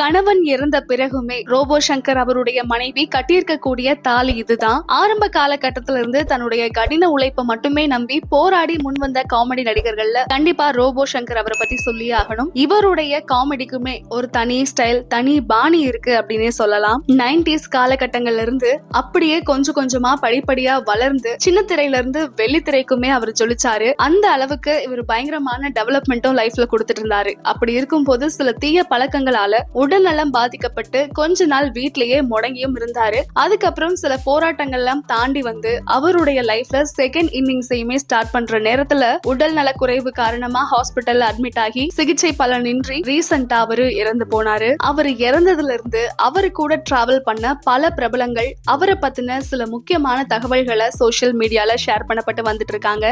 கணவன் இறந்த பிறகுமே ரோபோ சங்கர் அவருடைய மனைவி கட்டியிருக்கக்கூடிய தாலி இதுதான். ஆரம்ப காலகட்டத்தில இருந்து தன்னுடைய கடின உழைப்பை மட்டுமே நம்பி போராடி முன்வந்த காமெடி நடிகர்கள்ல கண்டிப்பா ரோபோ சங்கர் அவரை பத்தி சொல்லியே ஆகணும். இவருடைய காமெடிக்குமே ஒரு தனி ஸ்டைல் தனி பாணி இருக்கு அப்படின்னே சொல்லலாம். நைன்டிஸ் காலகட்டங்கள்ல இருந்து அப்படியே கொஞ்சம் கொஞ்சமா படிப்படியா வளர்ந்து சின்ன திரையில இருந்து வெள்ளித்திரைக்குமே அவர் ஜொலிச்சாரு. அந்த அளவுக்கு இவர் பயங்கரமான டெவலப்மெண்ட்டும் லைஃப்ல கொடுத்துட்டு இருந்தாரு. அப்படி இருக்கும் போது சில தீய பழக்கங்களால உடல்நலம் பாதிக்கப்பட்டு கொஞ்ச நாள் வீட்லயே முடங்கியும் இருந்தாரு. அதுக்கப்புறம் சில போராட்டங்கள் எல்லாம் தாண்டி வந்து அவருடைய லைஃப்ல செகண்ட் இன்னிங்ஸையுமே ஸ்டார்ட் பண்ற நேரத்துல உடல் நல குறைவு காரணமா ஹாஸ்பிட்டல்ல அட்மிட் ஆகி சிகிச்சை பலனின்றி ரீசெண்டா அவரு இறந்து போனாரு. அவர் இறந்ததுல இருந்து அவரு கூட டிராவல் பண்ண பல பிரபலங்கள் அவரை பத்தின சில முக்கியமான தகவல்களை சோசியல் மீடியால ஷேர் பண்ணப்பட்டு வந்துட்டு இருக்காங்க.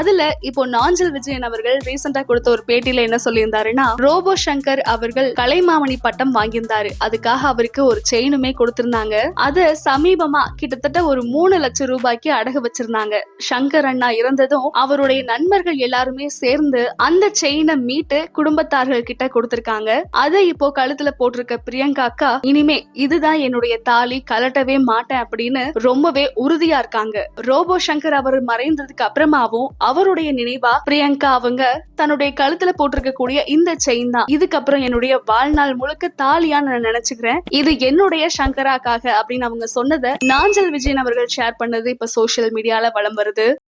அதுல இப்போ நாஞ்சல் விஜயன் அவர்கள் ரீசெண்டா கொடுத்த ஒரு பேட்டியில என்ன சொல்லியிருந்தாருன்னா ரோபோ சங்கர் அவர்கள் கலைமாமணி பட்டம் வாங்கியிருந்தாரு. அதுக்காக அவருக்கு ஒரு செயினுமே கொடுத்திருந்தாங்க. அத சமீபமா கிட்டத்தட்ட ஒரு மூணு லட்சம் ரூபாய்க்கு அடகு வச்சிருந்தாங்க. சங்கர் அண்ணா இறந்ததும் அவருடைய நண்பர்கள் எல்லாருமே சேர்ந்து அந்த செயினை மீட்டு குடும்பத்தார்கள் கிட்ட கொடுத்திருக்காங்க. அதை இப்போ கழுத்துல போட்டிருக்க பிரியங்கா அக்கா இனிமே இதுதான் என்னுடைய தாலி கலட்டவே மாட்டேன் அப்படின்னு ரொம்பவே உறுதியா இருக்காங்க. ரோபோ சங்கர் அவர் மறைந்ததுக்கு அப்புறமாவும் அவருடைய நினைவா பிரியங்கா அவங்க தன்னுடைய கழுத்துல போட்டிருக்க கூடிய இந்த செயின் தான். இதுக்கப்புறம் என்னுடைய வாழ்நாள் முழுக்க தாலியா நான் நினைச்சுக்கிறேன். இது என்னுடைய சங்கராக்காக அப்படின்னு அவங்க சொன்னதை நாஞ்சல் விஜயன் அவர்கள் ஷேர் பண்ணது இப்ப சோசியல் மீடியால வளம் வருது.